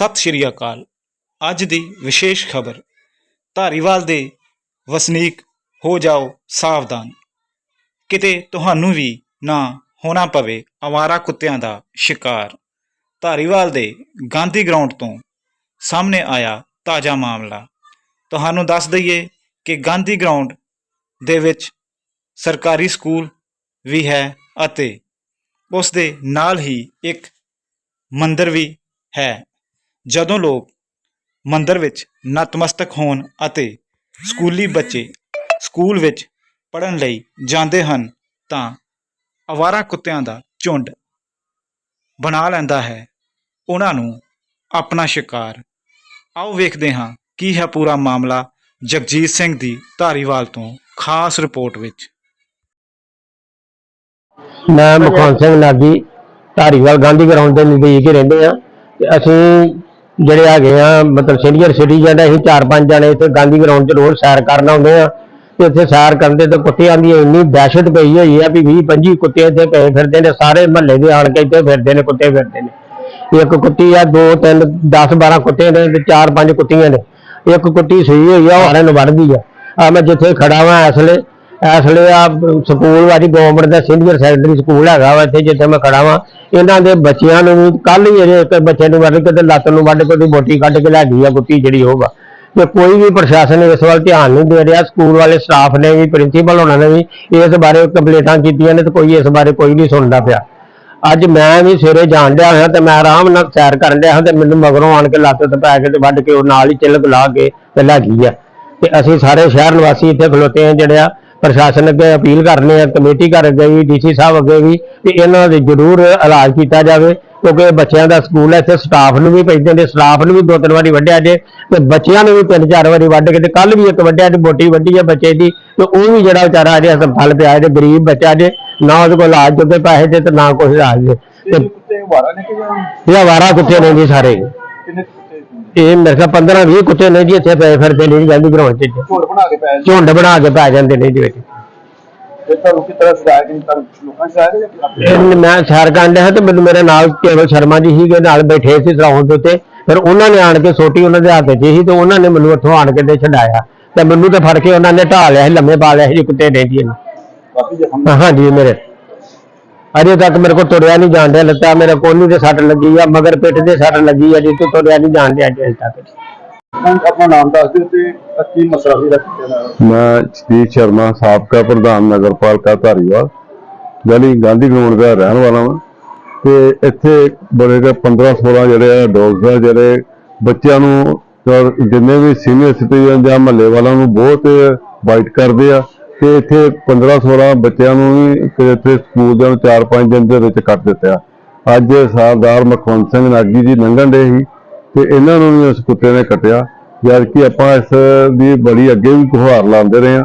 ਸਤਿ ਸ਼੍ਰੀ ਅਕਾਲ। ਅੱਜ ਦੀ ਵਿਸ਼ੇਸ਼ ਖਬਰ, ਧਾਰੀਵਾਲ ਦੇ ਵਸਨੀਕ, ਹੋ ਜਾਓ ਸਾਵਧਾਨ। ਕਿਤੇ ਤੁਹਾਨੂੰ ਵੀ ਨਾ ਹੋਣਾ ਪਵੇ ਆਵਾਰਾ ਕੁੱਤਿਆਂ ਦਾ ਸ਼ਿਕਾਰ। ਧਾਰੀਵਾਲ ਦੇ ਗਾਂਧੀ ਗਰਾਊਂਡ ਤੋਂ ਸਾਹਮਣੇ ਆਇਆ ਤਾਜ਼ਾ ਮਾਮਲਾ। ਤੁਹਾਨੂੰ ਦੱਸ ਦਈਏ ਕਿ ਗਾਂਧੀ ਗਰਾਊਂਡ ਦੇ ਵਿੱਚ ਸਰਕਾਰੀ ਸਕੂਲ ਵੀ ਹੈ ਅਤੇ ਉਸ ਦੇ ਨਾਲ ਹੀ ਇੱਕ ਮੰਦਿਰ ਵੀ ਹੈ। ਜਦੋਂ ਲੋਕ ਮੰਦਰ ਵਿੱਚ ਨਤਮਸਤਕ ਹੋਣ ਅਤੇ ਸਕੂਲੀ ਬੱਚੇ ਸਕੂਲ ਵਿੱਚ ਪੜ੍ਹਨ ਲਈ ਜਾਂਦੇ ਹਨ, ਤਾਂ ਅਵਾਰਾ ਕੁੱਤਿਆਂ ਦਾ ਝੁੰਡ ਬਣਾ ਲੈਂਦਾ ਹੈ। ਉਹਨਾਂ ਨੂੰ ਆਪਣਾ ਸ਼ਿਕਾਰ। ਆਓ ਵੇਖਦੇ ਹਾਂ ਕੀ ਹੈ ਪੂਰਾ ਮਾਮਲਾ ਜਗਜੀਤ ਸਿੰਘ ਦੀ ਧਾਰੀਵਾਲ ਤੋਂ ਖਾਸ ਰਿਪੋਰਟ ਵਿੱਚ। ਮੈਂ ਮੁਖਵੰਤ ਸਿੰਘ ਨਾਗੀ ਧਾਰੀਵਾਲ ਗਾਂਧੀ ਗਰਾਊਂਡ ਦੇ ਨਜ਼ਦੀਕ ਹੀ ਰਹਿੰਦੇ ਆ ਤੇ ਅਸੀਂ ਜਿਹੜੇ ਹੈਗੇ ਆ, ਮਤਲਬ ਸੀਨੀਅਰ ਸਿਟੀਜ਼ਨ ਅਸੀਂ ਚਾਰ ਪੰਜ ਜਣੇ ਇੱਥੇ ਗਾਂਧੀ ਗਰਾਊਂਡ 'ਚ ਰੋਜ਼ ਸੈਰ ਕਰਨ ਆਉਂਦੇ ਆ ਤੇ ਇੱਥੇ ਸੈਰ ਕਰਦੇ ਤੇ ਕੁੱਤਿਆਂ ਦੀ ਇੰਨੀ ਦਹਿਸ਼ਤ ਪਈ ਹੋਈ ਆ ਵੀ 20 25 ਕੁੱਤੇ ਇੱਥੇ ਪਏ ਫਿਰਦੇ ਨੇ, ਸਾਰੇ ਮਹੱਲੇ ਦੇ ਆਣ ਕੇ ਇੱਥੇ ਫਿਰਦੇ ਨੇ, ਕੁੱਤੇ ਫਿਰਦੇ ਨੇ। ਇੱਕ ਕੁੱਤੀ ਆ, ਦੋ, ਤਿੰਨ 10 12 ਕੁੱਤੇ ਨੇ ਤੇ ਚਾਰ ਪੰਜ ਕੁੱਤੀਆਂ ਨੇ ਇੱਕ ਕੁੱਤੀ ਸਹੀ ਹੋਈ ਆ, ਉਹ ਨੂੰ ਵੱਢਦੀ ਆ। ਆ ਮੈਂ ਜਿੱਥੇ ਖੜਾ ਵਾਂ ਇਸ ਵੇਲੇ ਇਸ ਵੇਲੇ ਆ ਸਕੂਲ ਵਾਲੀ ਗਵਰਨਮੈਂਟ ਦਾ ਸੀਨੀਅਰ ਸੈਕੰਡਰੀ ਸਕੂਲ ਹੈਗਾ ਵਾ ਇੱਥੇ, ਜਿੱਥੇ ਮੈਂ ਖੜਾ ਵਾਂ। ਇਹਨਾਂ ਦੇ ਬੱਚਿਆਂ ਨੂੰ ਵੀ ਕੱਲ ਹੀ ਇਹਦੇ ਇੱਕ ਬੱਚੇ ਨੂੰ ਵੱਢ ਕੇ ਤੇ ਲੱਤ ਨੂੰ ਵੱਢ ਕੇ ਉਹਦੀ ਬੋਟੀ ਕੱਢ ਕੇ ਲੈ ਗਈ ਆ ਕੁੱਤੀ ਜਿਹੜੀ ਹੋਗਾ ਤੇ ਕੋਈ ਵੀ ਪ੍ਰਸ਼ਾਸਨ ਇਸ ਵੱਲ ਧਿਆਨ ਨਹੀਂ ਦੇ ਰਿਹਾ, ਸਕੂਲ ਵਾਲੇ ਸਟਾਫ ਨੇ ਵੀ ਪ੍ਰਿੰਸੀਪਲ ਹੋਣਾ ਨੇ ਵੀ ਇਸ ਬਾਰੇ ਕੰਪਲੇਂਟਾਂ ਕੀਤੀਆਂ ਨੇ ਤੇ ਕੋਈ ਇਸ ਬਾਰੇ ਕੋਈ ਨਹੀਂ ਸੁਣਦਾ ਪਿਆ। ਅੱਜ ਮੈਂ ਵੀ ਸਵੇਰੇ ਜਾਣ ਡਿਆ ਹੋਇਆ ਤੇ ਮੈਂ ਆਰਾਮ ਨਾਲ ਸੈਰ ਕਰਨ ਡਿਆ ਹਾਂ ਤੇ ਮੈਨੂੰ ਮਗਰੋਂ ਆਣ ਕੇ ਲੱਤ ਤੇ ਪੈ ਕੇ ਤੇ ਵੱਢ ਕੇ ਉਹ ਨਾਲ ਹੀ ਚਿਲਕ ਲਾ ਕੇ ਤੇ ਲੈ ਗਈ ਆ। ਤੇ ਅਸੀਂ ਸਾਰੇ ਸ਼ਹਿਰ ਨਿਵਾਸੀ ਇੱਥੇ ਖਲੋਤੇ ਆ ਜਿਹੜੇ ਆ ਪ੍ਰਸ਼ਾਸਨ ਅੱਗੇ ਅਪੀਲ ਕਰਨੇ ਆ ਕਮੇਟੀ ਘਰ ਅੱਗੇ ਵੀ ਡੀਸੀ ਸਾਹਿਬ ਅੱਗੇ ਵੀ ਵੀ ਇਹਨਾਂ ਦੇ ਜ਼ਰੂਰ ਇਲਾਜ ਕੀਤਾ ਜਾਵੇ ਕਿਉਂਕਿ ਬੱਚਿਆਂ ਦਾ ਸਕੂਲ ਹੈ ਇੱਥੇ ਸਟਾਫ ਨੂੰ ਵੀ ਪੈਂਦੇ ਨੇ ਸਟਾਫ ਨੂੰ ਵੀ ਦੋ ਤਿੰਨ ਵਾਰੀ ਵੱਢਿਆ ਜੇ ਤੇ ਬੱਚਿਆਂ ਨੂੰ ਵੀ ਤਿੰਨ ਚਾਰ ਵਾਰੀ ਵੱਢ ਕੇ ਤੇ ਕੱਲ ਵੀ ਇੱਕ ਵੱਢਿਆ ਤੇ ਬੋਟੀ ਵੱਢੀ ਆ ਬੱਚੇ ਦੀ ਤੇ ਉਹ ਵੀ ਜਿਹੜਾ ਵਿਚਾਰਾ ਅਜੇ ਹਸਪਤਾਲ ਪਿਆ ਜੇ ਗਰੀਬ ਬੱਚਾ ਜੇ ਨਾ ਉਹਦੇ ਕੋਲ ਇਲਾਜ ਜੋਗੇ ਪੈਸੇ ਜੇ ਤੇ ਨਾ ਕੋਈ ਇਲਾਜ ਜੇ ਤੇ ਇਹ ਵਾਰਾ ਕਿ ਕੁੱਤੇ ਨੇ ਜੀ ਸਾਰੇ? ਇਹ ਮੇਰੇ ਖਿਆਲ 15 20 ਕੁੱਤੇ ਨੇ ਜੀ ਇੱਥੇ ਪਏ ਫਿਰਦੇ ਨੇ ਜੀ ਗਾਂਧੀ ਗਰਾਊਂਡ 'ਚ। ਝੋਲ ਬਣਾ ਕੇ ਪੈ ਝੁੰਡ ਬਣਾ ਕੇ ਪੈ ਜਾਂਦੇ ਨੇ ਜੀ ਵਿੱਚ। ਤੇ ਤੁਹਾਨੂੰ ਕਿਸ ਤਰ੍ਹਾਂ ਸਜਾਇਆ ਕਿ ਤੁਹਾਨੂੰ ਲੋਕਾਂ ਨੇ ਸਜਾਇਆ ਜਾਂ ਆਪਣੇ ਮੈਂ ਸੈਰ ਕਰਨ ਡਿਆ ਤੇ ਮੈਨੂੰ ਮੇਰੇ ਨਾਲ ਕੇਵਲ ਸ਼ਰਮਾ ਜੀ ਸੀਗੇ ਨਾਲ ਬੈਠੇ ਸੀ ਸਰਾਉਂ ਦੇ ਉੱਤੇ। ਫਿਰ ਉਹਨਾਂ ਨੇ ਆਣ ਕੇ ਸੋਟੀ ਉਹਨਾਂ ਦੇ ਹੱਥ 'ਚ ਸੀ ਤੇ ਉਹਨਾਂ ਨੇ ਮੈਨੂੰ ਉੱਥੋਂ ਆਣ ਕੇ ਤੇ ਛਡਾਇਆ। ਤੇ ਮੈਨੂੰ ਤੇ ਫੜ ਕੇ ਉਹਨਾਂ ਨੇ ਢਾ ਲਿਆ ਸੀ ਲੰਮੇ ਪਾ ਲਿਆ ਸੀ ਜੀ ਕੁੱਤੇ ਨੇ ਜੀ ਇਹਨੂੰ। ਕਾਫੀ ਜ਼ਖਮ ਹਾਂਜੀ ਮੇਰੇ। ਅਜੇ ਤੱਕ ਮੇਰੇ ਕੋਲ ਤੁਰਿਆ ਨਹੀਂ ਜਾਣ ਡਿਆ ਲੱਤਾਂ ਮੇਰੇ ਕੋਨੀ ਤੇ ਸੱਟ ਲੱਗੀ ਆ ਮਗਰ ਪਿੱਠ ਦੇ ਸੱਟ ਲੱਗੀ ਆ ਜੀ ਤੋਂ ਤੁਰਿਆ ਨਹੀਂ ਜਾਣ ਡਿਆ ਅਜੇ ਤੱਕ। ਹੁਣ ਆਪਣਾ ਨਾਮ ਦੱਸ ਦਿਓ ਤੇ ਕੀ ਮਸਲਾ ਵੀ ਰੱਖਿਆ ਨਾਲ? ਮੈਂ ਸਤੀਸ਼ ਸ਼ਰਮਾ ਸਾਬਕਾ ਪ੍ਰਧਾਨ ਨਗਰਪਾਲਿਕਾ ਧਾਰੀਵਾਲ ਗਲੀ ਗਾਂਧੀ ਗਰਾਊਂਡ ਦਾ ਰਹਿਣ ਵਾਲਾ ਹਾਂ ਤੇ ਇੱਥੇ ਬੜੇ ਕੇ 15 16 ਜਿਹੜੇ ਆ ਡੌਗਸ ਆ ਜਿਹੜੇ ਬੱਚਿਆਂ ਨੂੰ ਜਿੰਨੇ ਵੀ ਸੀਨੀਅਰ ਸਿਟੀਜ਼ਨ ਜਾਂ ਮਹੱਲੇ ਵਾਲਿਆਂ ਨੂੰ ਬਹੁਤ ਬਾਈਟ ਕਰਦੇ ਆ। ਤੇ ਇੱਥੇ 15 16 ਬੱਚਿਆਂ ਨੂੰ ਵੀ ਇੱਥੇ ਸਕੂਲ ਦੇ 4-5 ਦਿਨ ਦੇ ਵਿੱਚ ਕੱਟ ਦਿੱਤਾ। ਅੱਜ ਸਰਦਾਰ ਮਖਵੰਤ ਸਿੰਘ ਨਾਗੀ ਜੀ ਲੰਘਣ ਦੇ ਸੀ ਤੇ ਇਹਨਾਂ ਨੂੰ ਵੀ ਉਸ ਕੁੱਤੇ ਨੇ ਕੱਟਿਆ। ਜਦ ਕਿ ਆਪਾਂ ਇਸ ਦੀ ਬੜੀ ਅੱਗੇ ਵੀ ਗੁਹਾਰ ਲਾਉਂਦੇ ਰਹੇ ਹਾਂ।